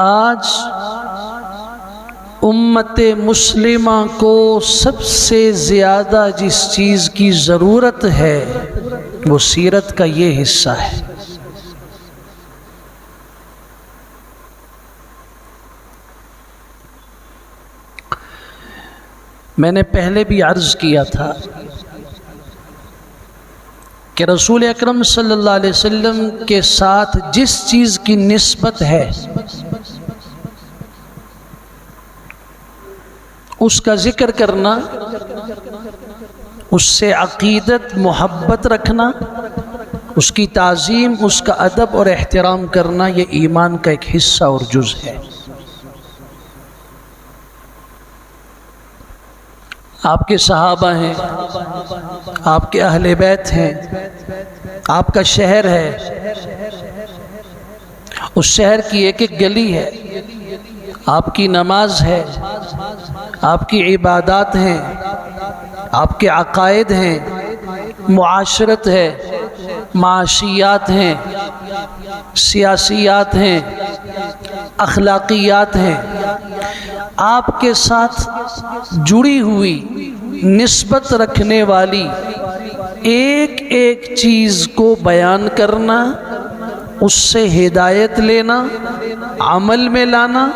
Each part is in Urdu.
آج امت مسلمہ کو سب سے زیادہ جس چیز کی ضرورت ہے وہ سیرت کا یہ حصہ ہے۔ میں نے پہلے بھی عرض کیا تھا کہ رسول اکرم صلی اللہ علیہ وسلم کے ساتھ جس چیز کی نسبت ہے اس کا ذکر کرنا، اس سے عقیدت، محبت رکھنا، اس کی تعظیم، اس کا ادب اور احترام کرنا، یہ ایمان کا ایک حصہ اور جز ہے۔ آپ کے صحابہ ہیں، آپ کے اہل بیت ہیں، آپ کا شہر ہے۔ اس شہر کی ایک ایک گلی ہے، آپ کی نماز ہے۔ آپ کی عبادات ہیں، آپ کے عقائد ہیں، معاشرت ہے، معاشیات ہیں، سیاسیات ہیں، اخلاقیات ہیں۔ آپ کے ساتھ جڑی ہوئی نسبت رکھنے والی ایک ایک چیز کو بیان کرنا، اس سے ہدایت لینا، عمل میں لانا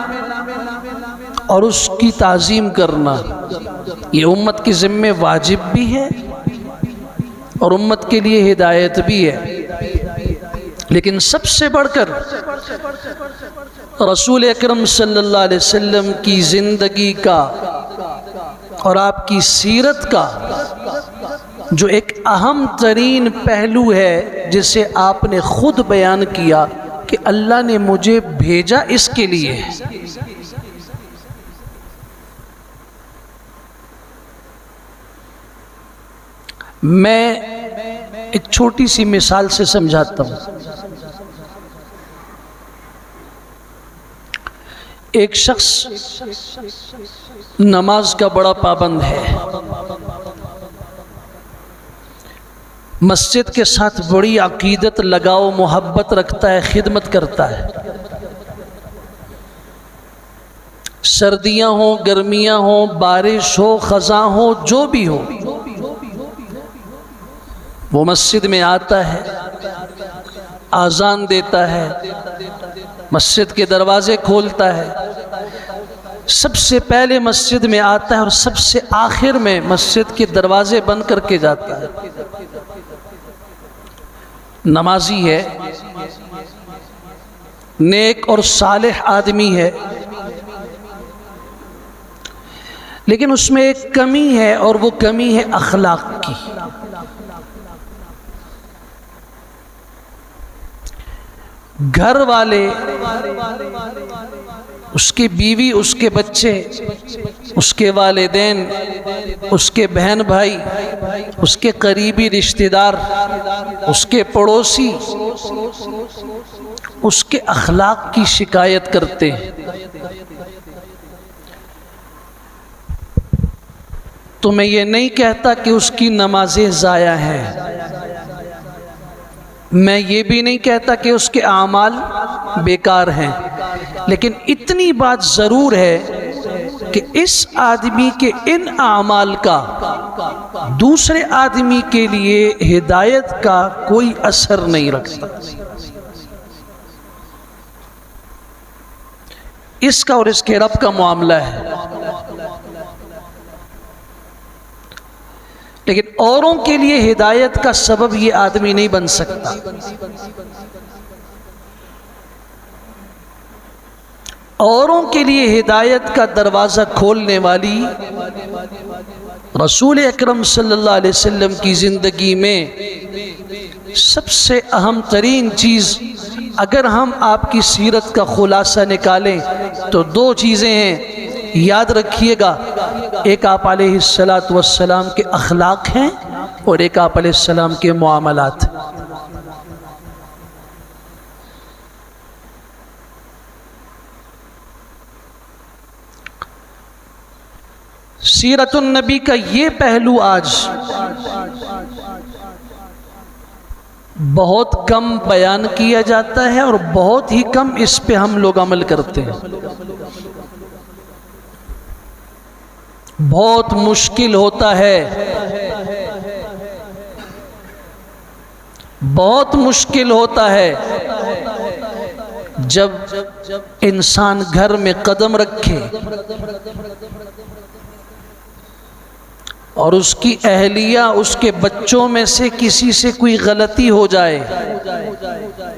اور اس کی تعظیم کرنا۔ یہ امت کی ذمہ واجب بھی ہے اور امت کے لیے ہدایت بھی ہے۔ لیکن سب سے بڑھ کر رسول اکرم صلی اللہ علیہ وسلم کی زندگی کا اور آپ کی سیرت کا جو ایک اہم ترین پہلو ہے، جسے آپ نے خود بیان کیا کہ اللہ نے مجھے بھیجا اس کے لیے۔ میں ایک چھوٹی سی مثال سے سمجھاتا ہوں۔ ایک شخص نماز کا بڑا پابند ہے۔ مسجد کے ساتھ بڑی عقیدت، لگاؤ، محبت رکھتا ہے، خدمت کرتا ہے۔ سردیاں ہوں، گرمیاں ہوں، بارش ہو، خزاں ہو جو بھی ہو۔ وہ مسجد میں آتا ہے آزان دیتا ہے، مسجد کے دروازے کھولتا ہے۔ سب سے پہلے مسجد میں آتا ہے اور سب سے آخر میں مسجد کے دروازے بند کر کے جاتا ہے۔ نمازی ہے، نیک اور صالح آدمی ہے۔ لیکن اس میں ایک کمی ہے اور وہ کمی ہے اخلاق کی۔ گھر والے، اس کی بیوی، اس کے بچے، اس کے والدین، اس کے بہن بھائی، اس کے قریبی رشتہ دار، اس کے پڑوسی، اس کے اخلاق کی شکایت کرتے ہیں۔ تو میں یہ نہیں کہتا کہ اس کی نمازیں ضائع ہیں۔ میں یہ بھی نہیں کہتا کہ اس کے اعمال بیکار ہیں، لیکن اتنی بات ضرور ہے کہ اس آدمی کے ان اعمال کا دوسرے آدمی کے لیے ہدایت کا کوئی اثر نہیں رکھتا۔ اس کا اور اس کے رب کا معاملہ ہے۔ لیکن اوروں کے لیے ہدایت کا سبب یہ آدمی نہیں بن سکتا۔ اوروں کے لیے ہدایت کا دروازہ کھولنے والی رسول اکرم صلی اللہ علیہ وسلم کی زندگی میں سب سے اہم ترین چیز اگر ہم آپ کی سیرت کا خلاصہ نکالیں تو دو چیزیں ہیں۔ یاد رکھیے گا، ایک آپ علیہ السلاۃ والسلام کے اخلاق ہیں اور ایک آپ علیہ السلام کے معاملات سیرت النبی کا یہ پہلو آج بہت کم بیان کیا جاتا ہے اور بہت ہی کم اس پہ ہم لوگ عمل کرتے ہیں۔ بہت مشکل ہوتا ہے۔ بہت مشکل ہوتا ہے۔ جب انسان گھر میں قدم رکھے اور اس کی اہلیہ اس کے بچوں میں سے کسی سے کوئی غلطی ہو جائے،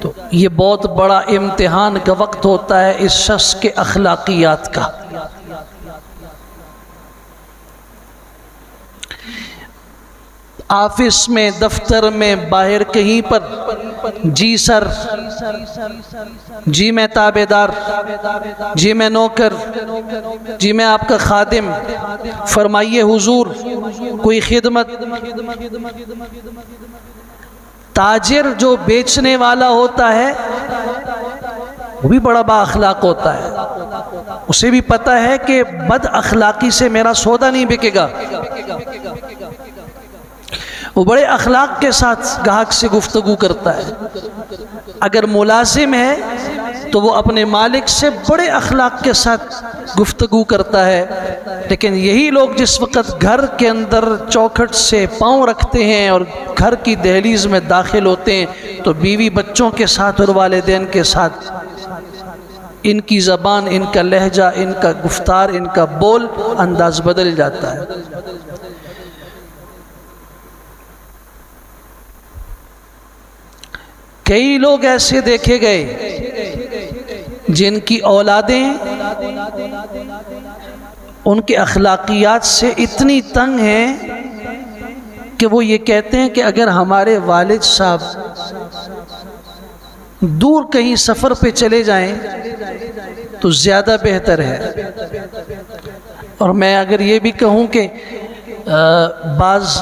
تو یہ بہت بڑا امتحان کا وقت ہوتا ہے اس شخص کے اخلاقیات کا۔ آفس میں، دفتر میں، باہر کہیں پر۔ جی سر۔ جی میں تابے دار جی میں نوکر۔ جی میں آپ کا خادم۔ فرمائیے حضور، کوئی خدمت؟ تاجر جو بیچنے والا ہوتا ہے، وہ بھی بڑا با اخلاق ہوتا ہے۔ اسے بھی پتا ہے کہ بد اخلاقی سے میرا سودا نہیں بکے گا۔ وہ بڑے اخلاق کے ساتھ گاہک سے گفتگو کرتا ہے۔ اگر ملازم ہے تو وہ اپنے مالک سے بڑے اخلاق کے ساتھ گفتگو کرتا ہے۔ لیکن یہی لوگ جس وقت گھر کے اندر چوکھٹ سے پاؤں رکھتے ہیں اور گھر کی دہلیز میں داخل ہوتے ہیں تو بیوی بچوں کے ساتھ اور والدین کے ساتھ ان کی زبان، ان کا لہجہ، ان کا گفتار، ان کا بول انداز بدل جاتا ہے۔ کئی لوگ ایسے دیکھے گئے جن کی اولادیں ان کے اخلاقیات سے اتنی تنگ ہیں کہ وہ یہ کہتے ہیں کہ اگر ہمارے والد صاحب دور کہیں سفر پہ چلے جائیں تو زیادہ بہتر ہے۔ اور میں اگر یہ بھی کہوں کہ بعض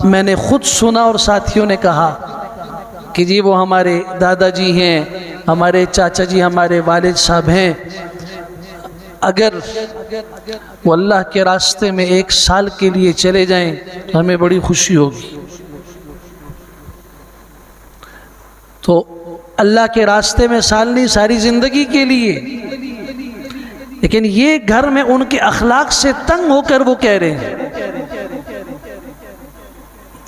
میں نے خود سنا اور ساتھیوں نے کہا کہ جی وہ ہمارے دادا جی ہیں، ہمارے چاچا جی ہمارے والد صاحب ہیں۔ اگر وہ اللہ کے راستے میں ایک سال کے لیے چلے جائیں تو ہمیں بڑی خوشی ہوگی۔ تو اللہ کے راستے میں سال نہیں، ساری زندگی کے لیے۔ لیکن یہ گھر میں ان کے اخلاق سے تنگ ہو کر وہ کہہ رہے ہیں۔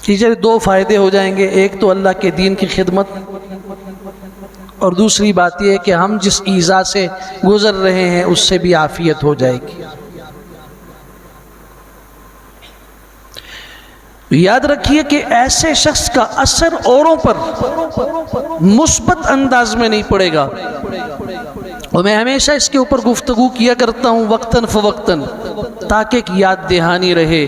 ٹیچر دو فائدے ہو جائیں گے، ایک تو اللہ کے دین کی خدمت اور دوسری بات یہ ہے کہ ہم جس ایزا سے گزر رہے ہیں، اس سے بھی عافیت ہو جائے گی۔ یاد رکھیے کہ ایسے شخص کا اثر اوروں پر مثبت انداز میں نہیں پڑے گا۔ اور میں ہمیشہ اس کے اوپر گفتگو کیا کرتا ہوں، وقتاً فوقتاً، تاکہ ایک یاد دہانی رہے۔